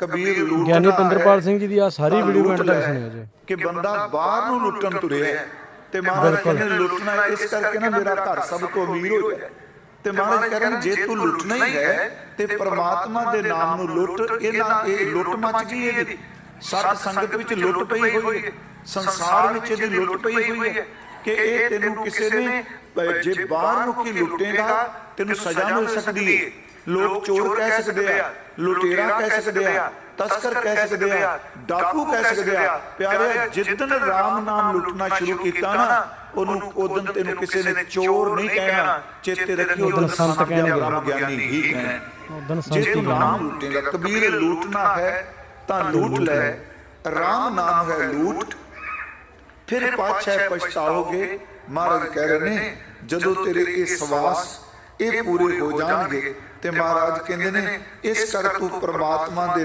ਕਬੀਰ ਲੂਟਦਾ ਗਿਆਨੀ ਪਿੰਦਰਪਾਲ ਸਿੰਘ ਜੀ ਦੀ ਆ ਸਾਰੀ video ਲੂਟ and ਤੱਕ ਸੁਣਿਓ ਜੀ। ਕਿ ਬੰਦਾ ਬਾਹਰ ਨੂੰ ਲੁੱਟਣ ਤੁਰਿਆ ਹੈ। ਤੇ ਮਹਾਰਾਜ ਕਹਿੰਦੇ ਲੁੱਟਣਾ ਇਸ ਕਰਕੇ ਨਾ ਮੇਰਾ ਘਰ ਸਭ ਤੋਂ ਅਮੀਰ ਹੋ ਜਾਏ। ਤੇ ਮਹਾਰਾਜ ਕਹਿੰਦੇ ਨੇ, ਜੇ ਤੂੰ ਲੁੱਟਣਾ ਹੀ ਹੈ ਤੇ ਪ੍ਰਮਾਤਮਾ ਦੇ ਨਾਮ ਨੂੰ ਲੁੱਟ ਇਹਨਾਂ ਇਹ ਲੁੱਟ ਮਚ ਗਈ ਇਹਦੀ। ਸਤ ਸੰਗਤ ਵਿੱਚ ਲੁੱਟ ਪਈ ਹੋਈ ਹੈ। ਸੰਸਾਰ ਵਿੱਚ ਇਹਦੀ ਲੁੱਟ ਪਈ ਹੋਈ ਹੈ ਕਿ ਇਹ ਤੈਨੂੰ ਕਿਸੇ ਨੇ ਜੇ ਬਾਹਰ ਨੂੰ ਕੀ ਲੁੱਟੇਗਾ ਤੈਨੂੰ ਸਜ਼ਾ ਮਿਲ ਸਕਦੀ ਹੈ। ਲੋਕ ਚੋਰ ਕਹਿ ਸਕਦੇ ਆ ਲੁਟੇਰਾ ਕਹਿ ਸਕਦੇ ਆ ਤਸਕਰ ਕਹਿ ਸਕਦੇ ਆ ਡਾਕੂ ਕਹਿ ਸਕਦੇ ਆ। ਪਿਆਰੇ ਜਿੱਦਨ ਰਾਮ ਨਾਮ ਲੁੱਟਣਾ ਸ਼ੁਰੂ ਕੀਤਾ ਨਾ ਉਹਨੂੰ ਉਦੋਂ ਤੈਨੂੰ ਕਿਸੇ ਨੇ ਚੋਰ ਨਹੀਂ ਕਹਿਣਾ ਚੇਤੇ ਰੱਖਿਓ ਉਦੋਂ ਸੰਤ ਕਹਿਣਗੇ ਰਾਮ ਗਿਆਨੀ ਹੀ ਕਹਿਣਾ ਜੇ ਤੂੰ ਨਾਮ ਲੁੱਟੇਗਾ ਕਬੀਰ ਲੂਟਣਾ ਹੈ ਤਾਂ ਲੂਟ ਲੈ। ਰਾਮ ਨਾਮ ਹੈ ਲੂਟ। ਫਿਰ ਪਾਛੈ ਪਛਤਾਓਗੇ। ਮਹਾਰਾਜ ਕਹਿ ਰਹੇ ਨੇ ਜਦੋਂ ਤੇਰੇ ਇਹ ਸਵਾਸ ਇਹ ਪੂਰੇ ਹੋ ਜਾਣਗੇ ਤੇ ਮਹਾਰਾਜ ਕਹਿੰਦੇ ਨੇ ਇਸ ਕਰ ਤੂੰ ਪ੍ਰਮਾਤਮਾ ਦੇ